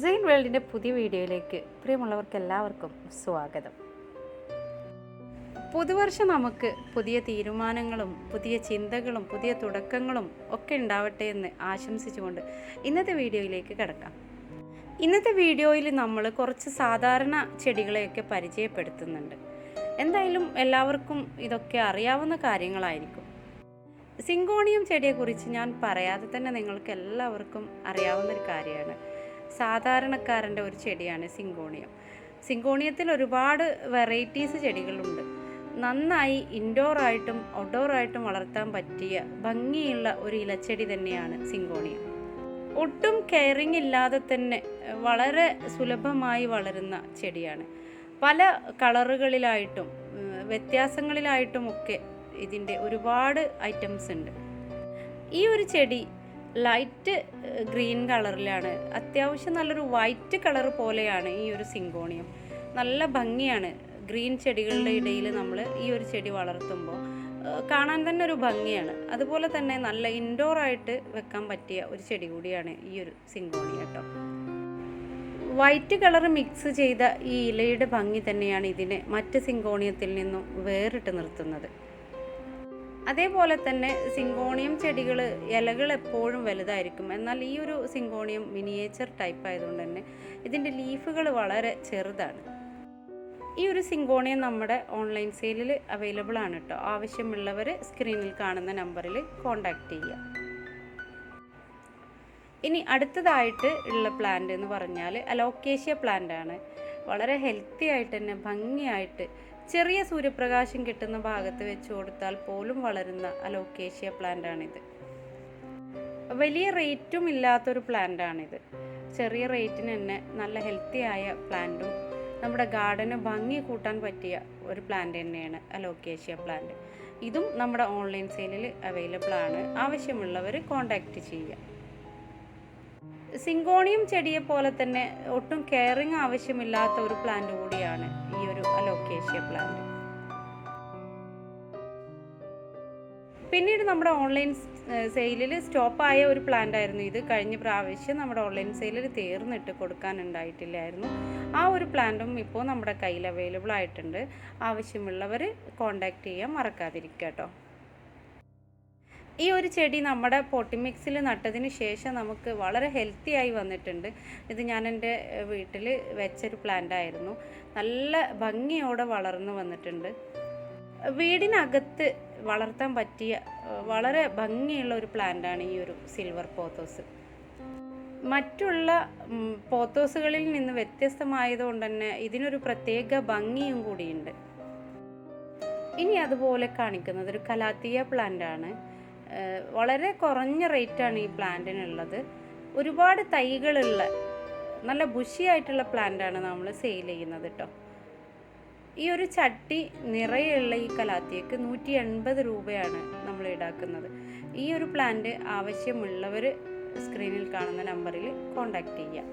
സെയിൻ വേൾഡിന്റെ പുതിയ വീഡിയോയിലേക്ക് പ്രിയമുള്ളവർക്ക് എല്ലാവർക്കും സ്വാഗതം. പുതുവർഷം നമുക്ക് പുതിയ തീരുമാനങ്ങളും പുതിയ ചിന്തകളും പുതിയ തുടക്കങ്ങളും ഒക്കെ ഉണ്ടാവട്ടെ എന്ന് ആശംസിച്ചുകൊണ്ട് ഇന്നത്തെ വീഡിയോയിലേക്ക് കിടക്കാം. ഇന്നത്തെ വീഡിയോയിൽ നമ്മൾ കുറച്ച് സാധാരണ ചെടികളെയൊക്കെ പരിചയപ്പെടുത്തുന്നുണ്ട്. എന്തായാലും എല്ലാവർക്കും ഇതൊക്കെ അറിയാവുന്ന കാര്യങ്ങളായിരിക്കും. സിങ്കോണിയം ചെടിയെക്കുറിച്ച് ഞാൻ പറയാതെ തന്നെ നിങ്ങൾക്ക് എല്ലാവർക്കും അറിയാവുന്നൊരു കാര്യമാണ്. സാധാരണക്കാരന്റെ ഒരു ചെടിയാണ് സിങ്കോണിയം. സിങ്കോണിയത്തിൽ ഒരുപാട് വെറൈറ്റീസ് ചെടികളുണ്ട്. നന്നായി ഇൻഡോറായിട്ടും ഔട്ട്ഡോറായിട്ടും വളർത്താൻ പറ്റിയ ഭംഗിയുള്ള ഒരു ഇലച്ചെടി തന്നെയാണ് സിങ്കോണിയം. ഒട്ടും കെയറിങ് ഇല്ലാതെ തന്നെ വളരെ സുലഭമായി വളരുന്ന ചെടിയാണ്. പല കളറുകളിലായിട്ടും വ്യത്യാസങ്ങളിലായിട്ടുമൊക്കെ ഇതിന്റെ ഒരുപാട് ഐറ്റംസ് ഉണ്ട്. ഈ ഒരു ചെടി ലൈറ്റ് ഗ്രീൻ കളറിലാണ്. അത്യാവശ്യം നല്ലൊരു വൈറ്റ് കളർ പോലെയാണ് ഈ ഒരു സിങ്കോണിയം. നല്ല ഭംഗിയാണ് ഗ്രീൻ ചെടികളുടെ ഇടയിൽ നമ്മൾ ഈ ഒരു ചെടി വളർത്തുമ്പോൾ. കാണാൻ തന്നെ ഒരു ഭംഗിയാണ്. അതുപോലെ തന്നെ നല്ല ഇൻഡോർ ആയിട്ട് വെക്കാൻ പറ്റിയ ഒരു ചെടി കൂടിയാണ് ഈ ഒരു സിങ്കോണിയ കേട്ടോ. വൈറ്റ് കളർ മിക്സ് ചെയ്ത ഈ ഇലയുടെ ഭംഗി തന്നെയാണ് ഇതിനെ മറ്റ് സിങ്കോണിയത്തിൽ നിന്നും വേറിട്ട് നിർത്തുന്നത്. അതേപോലെ തന്നെ സിങ്കോണിയം ചെടികൾ ഇലകൾ എപ്പോഴും വലുതായിരിക്കും. എന്നാൽ ഈ ഒരു സിങ്കോണിയം മിനിയേച്ചർ ടൈപ്പ് ആയതുകൊണ്ട് തന്നെ ഇതിന്റെ ലീഫുകൾ വളരെ ചെറുതാണ്. ഈ ഒരു സിങ്കോണിയം നമ്മുടെ ഓൺലൈൻ സെയിലിൽ അവൈലബിൾ ആണ് കേട്ടോ ആവശ്യമുള്ളവർ സ്ക്രീനിൽ കാണുന്ന നമ്പറിൽ കോൺടാക്റ്റ് ചെയ്യുക. ഇനി അടുത്തതായിട്ട് ഉള്ള പ്ലാന്റ് എന്ന് പറഞ്ഞാൽ അലോക്കേഷ്യ പ്ലാന്റ് ആണ്. വളരെ ഹെൽത്തി ആയിട്ട് തന്നെ ഭംഗിയായിട്ട് ചെറിയ സൂര്യപ്രകാശം കിട്ടുന്ന ഭാഗത്ത് വെച്ച് കൊടുത്താൽ പോലും വളരുന്ന അലോക്കേഷ്യ പ്ലാന്റ് ആണിത് വലിയ റേറ്റും ഇല്ലാത്തൊരു പ്ലാന്റ് ആണിത് ചെറിയ റേറ്റിന് തന്നെ നല്ല ഹെൽത്തി ആയ പ്ലാന്റും നമ്മുടെ ഗാർഡന് ഭംഗി കൂട്ടാൻ പറ്റിയ ഒരു പ്ലാന്റ് തന്നെയാണ് അലോക്കേഷ്യ പ്ലാന്റ്. ഇതും നമ്മുടെ ഓൺലൈൻ സെയിലിൽ അവൈലബിൾ ആണ്. ആവശ്യമുള്ളവർ കോൺടാക്റ്റ് ചെയ്യുക. സിങ്കോണിയം ചെടിയെ പോലെ തന്നെ ഒട്ടും കെയറിങ് ആവശ്യമില്ലാത്ത ഒരു പ്ലാന്റ് കൂടിയാണ്. ഈ ഒരു അലോക്കേഷ്യ പ്ലാന്റ് പിന്നീട് നമ്മുടെ ഓൺലൈൻ സെയിലിൽ സ്റ്റോപ്പായ ഒരു പ്ലാന്റ് ആയിരുന്നു ഇത്. കഴിഞ്ഞ പ്രാവശ്യം നമ്മുടെ ഓൺലൈൻ സെയിലിൽ തീർന്നിട്ട് കൊടുക്കാനുണ്ടായിട്ടില്ലായിരുന്നു. ആ ഒരു പ്ലാന്റും ഇപ്പോൾ നമ്മുടെ കയ്യിൽ അവൈലബിൾ ആയിട്ടുണ്ട്. ആവശ്യമുള്ളവർ കോൺടാക്റ്റ് ചെയ്യാൻ മറക്കാതിരിക്കുക കേട്ടോ. ഈ ഒരു ചെടി നമ്മുടെ പൊട്ടിമിക്സിൽ നട്ടതിന് ശേഷം നമുക്ക് വളരെ ഹെൽത്തി ആയി വന്നിട്ടുണ്ട്. ഇത് ഞാൻ എന്റെ വീട്ടിൽ വെച്ചൊരു പ്ലാന്റ് ആയിരുന്നു. നല്ല ഭംഗിയോടെ വളർന്നു വന്നിട്ടുണ്ട്. വീടിനകത്ത് വളർത്താൻ പറ്റിയ വളരെ ഭംഗിയുള്ള ഒരു പ്ലാന്റാണ് ഈ ഒരു സിൽവർ പോത്തോസ് മറ്റുള്ള പോത്തോസുകളിൽ നിന്ന് വ്യത്യസ്തമായതുകൊണ്ട് തന്നെ ഇതിനൊരു പ്രത്യേക ഭംഗിയും കൂടിയുണ്ട്. ഇനി അതുപോലെ കാണിക്കുന്നത് ഒരു കലാത്തിയ പ്ലാന്റ് ആണ്. വളരെ കുറഞ്ഞ റേറ്റാണ് ഈ പ്ലാന്റിനുള്ളത്. ഒരുപാട് തൈകളുള്ള നല്ല ബുഷിയായിട്ടുള്ള പ്ലാന്റാണ് നമ്മൾ സെയിൽ ചെയ്യുന്നത് കേട്ടോ ഈ ഒരു ചട്ടി നിറയുള്ള ഈ കലാത്തിയക്ക് നൂറ്റി എൺപത് രൂപയാണ് നമ്മൾ ഈടാക്കുന്നത്. ഈ ഒരു പ്ലാന്റ് ആവശ്യമുള്ളവർ സ്ക്രീനിൽ കാണുന്ന നമ്പറിൽ കോണ്ടാക്ട് ചെയ്യാം.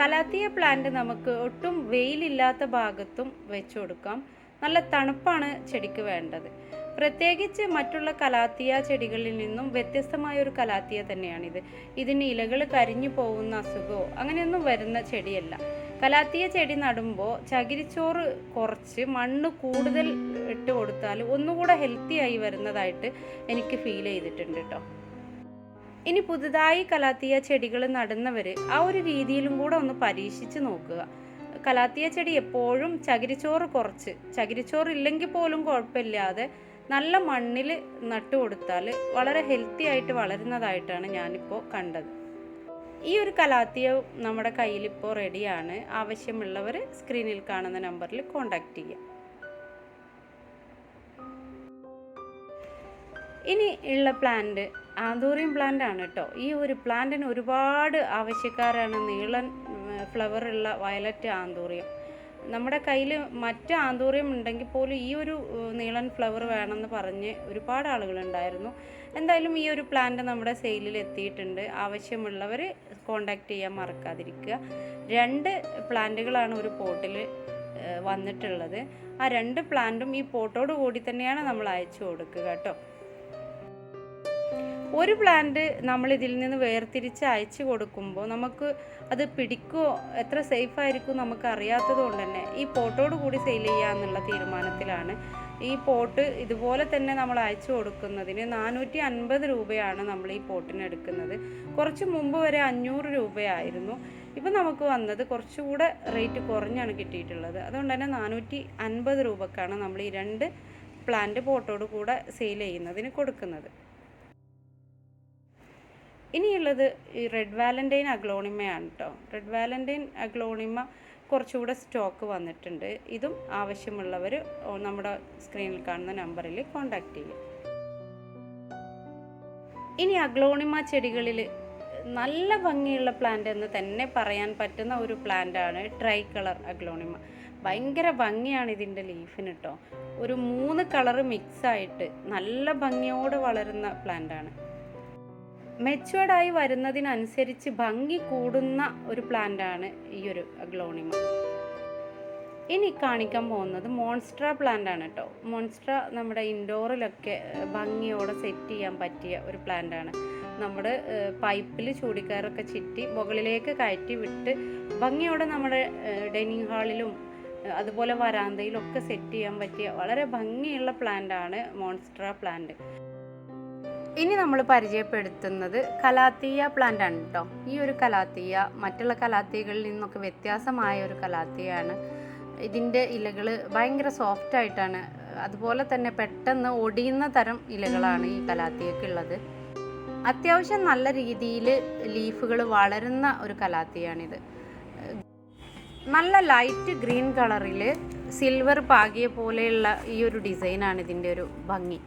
കലാത്തിയ പ്ലാന്റ് നമുക്ക് ഒട്ടും വെയിലില്ലാത്ത ഭാഗത്തും വെച്ചു കൊടുക്കാം. നല്ല തണുപ്പാണ് ചെടിക്ക് വേണ്ടത്. പ്രത്യേകിച്ച് മറ്റുള്ള കലാത്തിയ ചെടികളിൽ നിന്നും വ്യത്യസ്തമായ ഒരു കലാത്തിയ തന്നെയാണിത്. ഇതിന് ഇലകൾ കരിഞ്ഞു പോകുന്ന അസുഖമോ അങ്ങനെയൊന്നും വരുന്ന ചെടിയല്ല. കലാത്തിയ ചെടി നടുമ്പോൾ ചകിരിച്ചോറ് കുറച്ച് മണ്ണ് കൂടുതൽ ഇട്ട് കൊടുത്താൽ ഒന്നുകൂടെ ഹെൽത്തി ആയി വരുന്നതായിട്ട് എനിക്ക് ഫീൽ ചെയ്തിട്ടുണ്ട് കേട്ടോ ഇനി പുതുതായി കലാത്തിയ ചെടികൾ നടുന്നവർ ആ ഒരു രീതിയിലും കൂടെ ഒന്ന് പരീക്ഷിച്ച് നോക്കുക. കലാത്തിയ ചെടി എപ്പോഴും ചകിരിച്ചോറ് കുറച്ച്. ചകിരിച്ചോറ് ഇല്ലെങ്കിൽ പോലും കുഴപ്പമില്ലാതെ നല്ല മണ്ണിൽ നട്ടു കൊടുത്താൽ വളരെ ഹെൽത്തി ആയിട്ട് വളരുന്നതായിട്ടാണ് ഞാനിപ്പോൾ കണ്ടത്. ഈ ഒരു കലാത്തിയ നമ്മുടെ കയ്യിലിപ്പോൾ റെഡിയാണ് ആവശ്യമുള്ളവർ സ്ക്രീനിൽ കാണുന്ന നമ്പറിൽ കോൺടാക്റ്റ് ചെയ്യുക ഇനി ഉള്ള പ്ലാന്റ് ആന്തൂറിയം പ്ലാന്റ് ആണ് കേട്ടോ ഈ ഒരു പ്ലാന്റിന് ഒരുപാട് ആവശ്യക്കാരാണ് നീളൻ ഫ്ലവർ ഉള്ള വയലറ്റ് ആന്തൂറിയം. നമ്മുടെ കയ്യിൽ മറ്റ് ആന്തൂറിയം ഉണ്ടെങ്കിൽ പോലും ഈ ഒരു നീളൻ ഫ്ലവർ വേണമെന്ന് പറഞ്ഞ് ഒരുപാട് ആളുകളുണ്ടായിരുന്നു. എന്തായാലും ഈ ഒരു പ്ലാന്റ് നമ്മുടെ സെയിലിൽ എത്തിയിട്ടുണ്ട്. ആവശ്യമുള്ളവർ കോണ്ടാക്ട് ചെയ്യാൻ മറക്കാതിരിക്കുക. രണ്ട് പ്ലാന്റുകളാണ് ഒരു പോട്ടിൽ വന്നിട്ടുള്ളത്. ആ രണ്ട് പ്ലാന്റും ഈ പോട്ടോട് കൂടി തന്നെയാണ് നമ്മൾ അയച്ചു കൊടുക്കുക കേട്ടോ. ഒരു പ്ലാന്റ് നമ്മൾ ഇതിൽ നിന്ന് വേർതിരിച്ച് അയച്ചു കൊടുക്കുമ്പോൾ നമുക്ക് അത് പിടിക്കോ? എത്ര സേഫ് ആയിരിക്കും നമുക്ക് അറിയാത്തത് കൊണ്ട് തന്നെ ഈ പോട്ടോട് കൂടി സെയിൽ ചെയ്യുക എന്നുള്ള തീരുമാനത്തിലാണ്. ഈ പോട്ട് ഇതുപോലെ തന്നെ നമ്മൾ അയച്ചു കൊടുക്കുന്നതിന് നാനൂറ്റി അൻപത് രൂപയാണ് നമ്മൾ ഈ പോട്ടിന് എടുക്കുന്നത്. കുറച്ച് മുമ്പ് വരെ അഞ്ഞൂറ് രൂപയായിരുന്നു. ഇപ്പം നമുക്ക് വന്നത് കുറച്ചുകൂടെ റേറ്റ് കുറഞ്ഞാണ് കിട്ടിയിട്ടുള്ളത്. അതുകൊണ്ട് തന്നെ നാനൂറ്റി അൻപത് രൂപക്കാണ് നമ്മൾ ഈ രണ്ട് പ്ലാന്റ് പോട്ടോട് കൂടെ സെയിൽ ചെയ്യുന്നതിന് കൊടുക്കുന്നത്. ഇനിയുള്ളത് ഈ റെഡ് വാലന്റൈൻ അഗ്ലോണിമയാണ് കേട്ടോ റെഡ് വാലന്റൈൻ അഗ്ലോണിമ കുറച്ചുകൂടെ സ്റ്റോക്ക് വന്നിട്ടുണ്ട്. ഇതും ആവശ്യമുള്ളവർ നമ്മുടെ സ്ക്രീനിൽ കാണുന്ന നമ്പറിൽ കോൺടാക്റ്റ് ചെയ്യും. ഇനി അഗ്ലോണിമ ചെടികളിൽ നല്ല ഭംഗിയുള്ള പ്ലാന്റ് എന്ന് തന്നെ പറയാൻ പറ്റുന്ന ഒരു പ്ലാന്റാണ് ട്രൈ കളർ അഗ്ലോണിമ. ഭയങ്കര ഭംഗിയാണ് ഇതിന്റെ ലീഫിന് കേട്ടോ ഒരു മൂന്ന് കളർ മിക്സ് ആയിട്ട് നല്ല ഭംഗിയോടെ വളരുന്ന പ്ലാന്റാണ് മെച്ചുവേർഡായി വരുന്നതിനനുസരിച്ച് ഭംഗി കൂടുന്ന ഒരു പ്ലാന്റാണ് ഈ ഒരു ഗ്ലോണിമ ഇനി കാണിക്കാൻ പോകുന്നത് മോൺസ്ട്ര പ്ലാന്റ് ആണ് കേട്ടോ മോൺസ്ട്ര നമ്മുടെ ഇൻഡോറിലൊക്കെ ഭംഗിയോടെ സെറ്റ് ചെയ്യാൻ പറ്റിയ ഒരു പ്ലാന്റ് ആണ്. നമ്മുടെ പൈപ്പിൽ ചൂടിക്കാറൊക്കെ ചുറ്റി മുകളിലേക്ക് കയറ്റി വിട്ട് ഭംഗിയോടെ നമ്മുടെ ഡൈനിങ് ഹാളിലും അതുപോലെ വരാന്തയിലൊക്കെ സെറ്റ് ചെയ്യാൻ പറ്റിയ വളരെ ഭംഗിയുള്ള പ്ലാന്റ് ആണ് മോൺസ്ട്ര പ്ലാന്റ് ഇനി നമ്മൾ പരിചയപ്പെടുത്തുന്നത് കലാത്തീയ പ്ലാന്റ് ആണ് കേട്ടോ ഈ ഒരു കലാത്തീയ മറ്റുള്ള കലാത്തിയകളിൽ നിന്നൊക്കെ വ്യത്യാസമായ ഒരു കലാത്തിയാണ് ഇതിന്റെ ഇലകൾ ഭയങ്കര സോഫ്റ്റ് ആയിട്ടാണ്. അതുപോലെ തന്നെ പെട്ടെന്ന് ഒടിയുന്ന തരം ഇലകളാണ് ഈ കലാത്തിയൊക്കെ ഉള്ളത്. അത്യാവശ്യം നല്ല രീതിയിൽ ലീഫുകൾ വളരുന്ന ഒരു കലാത്തിയാണിത്. നല്ല ലൈറ്റ് ഗ്രീൻ കളറിൽ സിൽവർ പാകിയ പോലെയുള്ള ഈ ഒരു ഡിസൈനാണ് ഇതിന്റെ ഒരു ഭംഗി.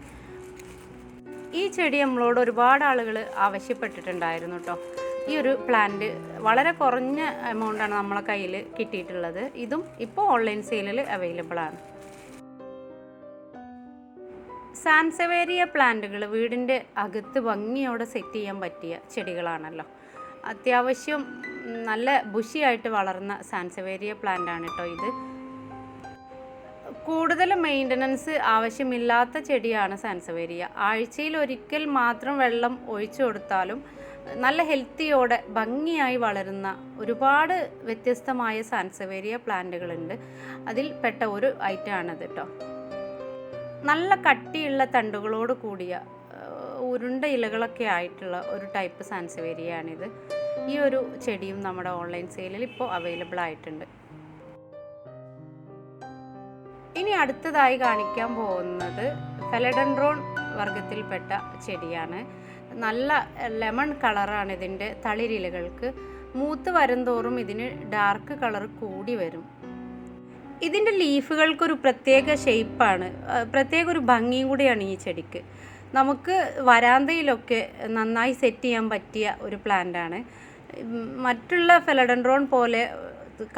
ഈ ചെടി നമ്മളോട് ഒരുപാട് ആളുകൾ ആവശ്യപ്പെട്ടിട്ടുണ്ടായിരുന്നു കേട്ടോ ഈ ഒരു പ്ലാന്റ് വളരെ കുറഞ്ഞ എമൗണ്ടാണ് നമ്മളെ കയ്യിൽ കിട്ടിയിട്ടുള്ളത്. ഇതും ഇപ്പോൾ ഓൺലൈൻ സെയിലിൽ അവൈലബിൾ ആണ്. സാൻസവേരിയ പ്ലാന്റുകൾ വീടിന്റെ അകത്ത് ഭംഗിയോടെ സെറ്റ് ചെയ്യാൻ പറ്റിയ ചെടികളാണല്ലോ. അത്യാവശ്യം നല്ല ബുഷിയായിട്ട് വളർന്ന സാൻസവേരിയ പ്ലാന്റ് ആണ് കേട്ടോ ഇത്. കൂടുതൽ മെയിന്റനൻസ് ആവശ്യമില്ലാത്ത ചെടിയാണ് സാൻസവേരിയ. ആഴ്ചയിൽ ഒരിക്കൽ മാത്രം വെള്ളം ഒഴിച്ചു കൊടുത്താലും നല്ല ഹെൽത്തിയോടെ ഭംഗിയായി വളരുന്ന ഒരുപാട് വ്യത്യസ്തമായ സാൻസവേരിയ പ്ലാന്റുകളുണ്ട്. അതിൽ പെട്ട ഒരു ഐറ്റമാണത് കേട്ടോ നല്ല കട്ടിയുള്ള തണ്ടുകളോട് കൂടിയ ഉരുണ്ട ഇലകളൊക്കെ ആയിട്ടുള്ള ഒരു ടൈപ്പ് സാൻസവേരിയാണിത്. ഈ ഒരു ചെടിയും നമ്മുടെ ഓൺലൈൻ സെയിലിൽ ഇപ്പോൾ അവൈലബിൾ ആയിട്ടുണ്ട്. ഇനി അടുത്തതായി കാണിക്കാൻ പോകുന്നത് ഫെലഡൻഡ്രോൺ വർഗത്തിൽപ്പെട്ട ചെടിയാണ്. നല്ല ലെമൺ കളറാണ് ഇതിന്റെ തളിരിലകൾക്ക്. മൂത്ത് വരുംതോറും ഇതിന് ഡാർക്ക് കളർ കൂടി വരും. ഇതിന്റെ ലീഫുകൾക്കൊരു പ്രത്യേക ഷേപ്പാണ്. പ്രത്യേക ഒരു ഭംഗിയും കൂടിയാണ് ഈ ചെടിക്ക്. നമുക്ക് വരാന്തയിലൊക്കെ നന്നായി സെറ്റ് ചെയ്യാൻ പറ്റിയ ഒരു പ്ലാന്റാണ്. മറ്റുള്ള ഫെലഡൻഡ്രോൺ പോലെ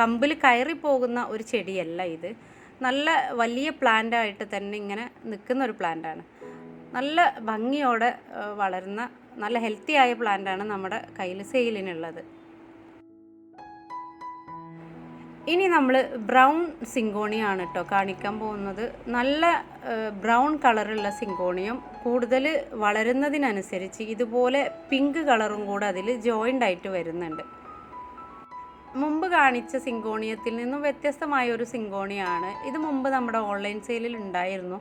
കമ്പിൽ കയറി പോകുന്ന ഒരു ചെടിയല്ല ഇത്. നല്ല വലിയ പ്ലാന്റായിട്ട് തന്നെ ഇങ്ങനെ നിൽക്കുന്ന ഒരു പ്ലാന്റാണ്. നല്ല ഭംഗിയോടെ വളരുന്ന നല്ല ഹെൽത്തി ആയ പ്ലാന്റാണ് നമ്മുടെ കയ്യിൽ സെയിലിനുള്ളത്. ഇനി നമ്മൾ ബ്രൗൺ സിങ്കോണിയാണ് കേട്ടോ കാണിക്കാൻ പോകുന്നത്. നല്ല ബ്രൗൺ കളറുള്ള സിങ്കോണിയും കൂടുതൽ വളരുന്നതിനനുസരിച്ച് ഇതുപോലെ പിങ്ക് കളറും കൂടെ അതിൽ ജോയിന്റ് ആയിട്ട് വരുന്നുണ്ട്. മുമ്പ് കാണിച്ച സിങ്കോണിയത്തിൽ നിന്നും വ്യത്യസ്തമായ ഒരു സിങ്കോണിയാണ്. ഇത് മുമ്പ് നമ്മുടെ ഓൺലൈൻ സെയിലിൽ ഉണ്ടായിരുന്നു.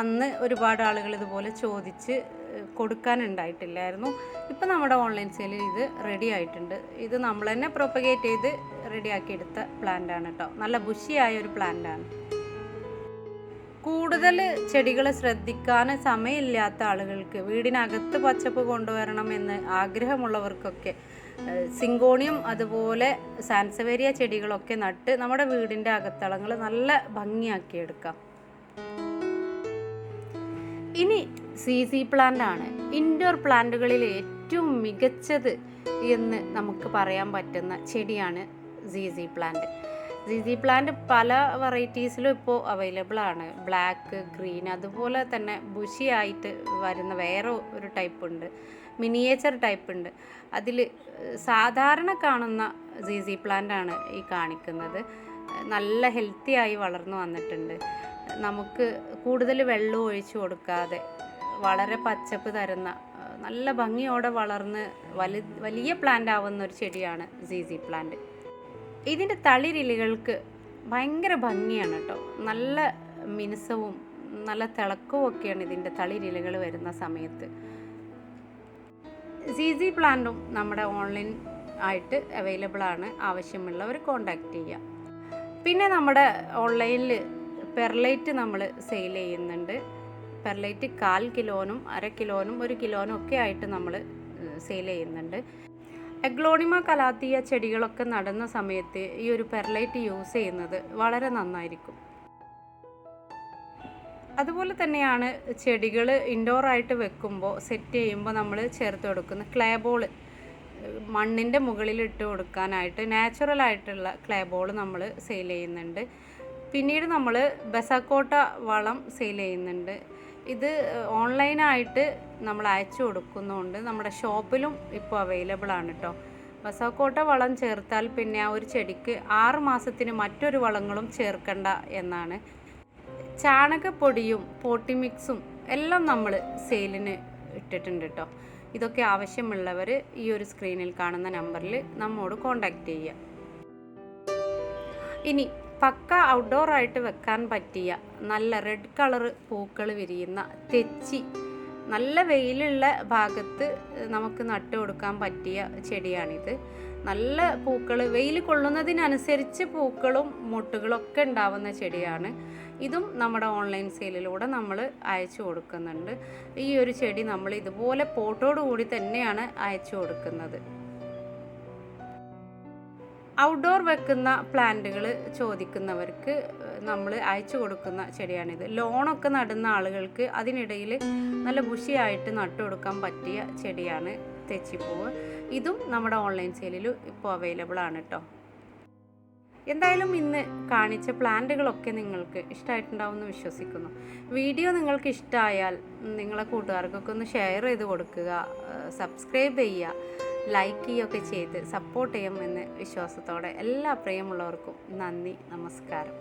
അന്ന് ഒരുപാട് ആളുകൾ ഇതുപോലെ ചോദിച്ച് കൊടുക്കാനുണ്ടായിട്ടില്ലായിരുന്നു ഇപ്പം നമ്മുടെ ഓൺലൈൻ സെയിലിൽ ഇത് റെഡി ആയിട്ടുണ്ട്. ഇത് നമ്മൾ തന്നെ പ്രൊപ്പഗേറ്റ് ചെയ്ത് റെഡിയാക്കി പ്ലാന്റ് ആണ് കേട്ടോ നല്ല ബുഷിയായ ഒരു പ്ലാന്റ് ആണ്. കൂടുതൽ ചെടികളെ ശ്രദ്ധിക്കാൻ സമയമില്ലാത്ത ആളുകൾക്ക് വീടിനകത്ത് പച്ചപ്പ് കൊണ്ടുവരണം എന്ന് ആഗ്രഹമുള്ളവർക്കൊക്കെ സിങ്കോണിയം അതുപോലെ സാൻസവേരിയ ചെടികളൊക്കെ നട്ട് നമ്മുടെ വീടിന്റെ അകത്തളങ്ങൾ നല്ല ഭംഗിയാക്കി എടുക്കാം ഇനി സി സി പ്ലാന്റ് ആണ്. ഇൻഡോർ പ്ലാന്റുകളിൽ ഏറ്റവും മികച്ചത് എന്ന് നമുക്ക് പറയാൻ പറ്റുന്ന ചെടിയാണ് Z Z plant. Z plant പല വെറൈറ്റീസിലും ഇപ്പോൾ അവൈലബിൾ ആണ്. ബ്ലാക്ക് ഗ്രീൻ അതുപോലെ തന്നെ ബുഷി ആയിട്ട് വരുന്ന വേറെ ഒരു ടൈപ്പ് ഉണ്ട്. മിനിയേച്ചർ ടൈപ്പ് ഉണ്ട്. അതിൽ സാധാരണ കാണുന്ന സി പ്ലാന്റ് ആണ് ഈ കാണിക്കുന്നത്. നല്ല ഹെൽത്തി ആയി വളർന്നു വന്നിട്ടുണ്ട്. നമുക്ക് കൂടുതൽ വെള്ളം ഒഴിച്ചു കൊടുക്കാതെ വളരെ പച്ചപ്പ് തരുന്ന നല്ല ഭംഗിയോടെ വളർന്ന് വലു വലിയ പ്ലാന്റ് ആവുന്ന ഒരു ചെടിയാണ് സി പ്ലാന്റ്. ഇതിന്റെ തളിരിലകൾക്ക് ഭയങ്കര ഭംഗിയാണ് കേട്ടോ. നല്ല മിനുസവും നല്ല തിളക്കവും ഒക്കെയാണ് ഇതിന്റെ തളിരിലകൾ വരുന്ന സമയത്ത്. സീസി പ്ലാന്റും നമ്മുടെ ഓൺലൈൻ ആയിട്ട് അവൈലബിൾ ആണ്. ആവശ്യമുള്ളവർ കോണ്ടാക്ട് ചെയ്യുക. പിന്നെ നമ്മുടെ ഓൺലൈനിൽ പെർലൈറ്റ് നമ്മൾ സെയിൽ ചെയ്യുന്നുണ്ട്. പെർലൈറ്റ് കാൽ കിലോനും അര കിലോനും ഒരു കിലോനും ഒക്കെ ആയിട്ട് നമ്മൾ സെയിൽ ചെയ്യുന്നുണ്ട്. എഗ്ലോണിമ കലാത്തിയ ചെടികളൊക്കെ നടുന്ന സമയത്ത് ഈ ഒരു പെർലൈറ്റ് യൂസ് ചെയ്യുന്നത് വളരെ നന്നായിരിക്കും. അതുപോലെ തന്നെയാണ് ചെടികൾ ഇൻഡോറായിട്ട് വെക്കുമ്പോൾ സെറ്റ് ചെയ്യുമ്പോൾ നമ്മൾ ചേർത്ത് കൊടുക്കുന്ന ക്ലേ ബോൾ മണ്ണിന്റെ മുകളിൽ ഇട്ട് കൊടുക്കാനായിട്ട് നാച്ചുറലായിട്ടുള്ള ക്ലേബോൾ ക്ലേ ബോൾ നമ്മൾ സെയിൽ ചെയ്യുന്നുണ്ട്. പിന്നീട് നമ്മൾ ബെസക്കോട്ട വളം സെയിൽ ചെയ്യുന്നുണ്ട്. ഇത് ഓൺലൈനായിട്ട് നമ്മൾ അയച്ചു കൊടുക്കുന്നുണ്ട്. നമ്മുടെ ഷോപ്പിലും ഇപ്പോൾ അവൈലബിൾ ആണ് കേട്ടോ ബസോക്കോട്ട വളം ചേർത്താൽ പിന്നെ ആ ഒരു ചെടിക്ക് ആറ് മാസത്തിന് മറ്റൊരു വളങ്ങളും ചേർക്കണ്ട എന്നാണ്. ചാണകപ്പൊടിയും പോട്ടി മിക്സും എല്ലാം നമ്മൾ സെയിലിന് ഇട്ടിട്ടുണ്ട് കേട്ടോ ഇതൊക്കെ ആവശ്യമുള്ളവർ ഈ ഒരു സ്ക്രീനിൽ കാണുന്ന നമ്പറിൽ നമ്മോട് കോണ്ടാക്ട് ചെയ്യുക. ഇനി പക്ക ഔട്ട്ഡോർ ആയിട്ട് വെക്കാൻ പറ്റിയ നല്ല റെഡ് കളർ പൂക്കൾ വിരിയുന്ന തെച്ചി നല്ല വെയിലുള്ള ഭാഗത്ത് നമുക്ക് നട്ടു കൊടുക്കാൻ പറ്റിയ ചെടിയാണിത്. നല്ല പൂക്കൾ വെയിൽ കൊള്ളുന്നതിനനുസരിച്ച് പൂക്കളും മുട്ടുകളൊക്കെ ഉണ്ടാവുന്ന ചെടിയാണ്. ഇതും നമ്മുടെ ഓൺലൈൻ സെയിലിലൂടെ നമ്മൾ അയച്ചു കൊടുക്കുന്നുണ്ട്. ഈ ഒരു ചെടി നമ്മൾ ഇതുപോലെ പോട്ടോട് കൂടി തന്നെയാണ് അയച്ചു കൊടുക്കുന്നത്. ഔട്ട്ഡോർ വെക്കുന്ന പ്ലാന്റുകൾ ചോദിക്കുന്നവർക്ക് നമ്മൾ അയച്ചു കൊടുക്കുന്ന ചെടിയാണിത്. ലോണൊക്കെ നടുന്ന ആളുകൾക്ക് അതിനിടയിൽ നല്ല ബുഷിയായിട്ട് നട്ടു കൊടുക്കാൻ പറ്റിയ ചെടിയാണ് തെച്ചിപ്പൂവ്. ഇതും നമ്മുടെ ഓൺലൈൻ സെയിലിൽ ഇപ്പോൾ അവൈലബിൾ ആണ് കേട്ടോ എന്തായാലും ഇന്ന് കാണിച്ച പ്ലാന്റുകളൊക്കെ നിങ്ങൾക്ക് ഇഷ്ടമായിട്ടുണ്ടാവുമെന്ന് വിശ്വസിക്കുന്നു. വീഡിയോ നിങ്ങൾക്ക് ഇഷ്ടമായാൽ നിങ്ങളെ കൂട്ടുകാർക്കൊക്കെ ഒന്ന് ഷെയർ ചെയ്ത് കൊടുക്കുക സബ്സ്ക്രൈബ് ചെയ്യുക. ലൈക്ക് ചെയ്യുകയൊക്കെ ചെയ്ത് സപ്പോർട്ട് ചെയ്യുമെന്ന് വിശ്വാസത്തോടെ എല്ലാ പ്രിയമുള്ളവർക്കും നന്ദി നമസ്കാരം.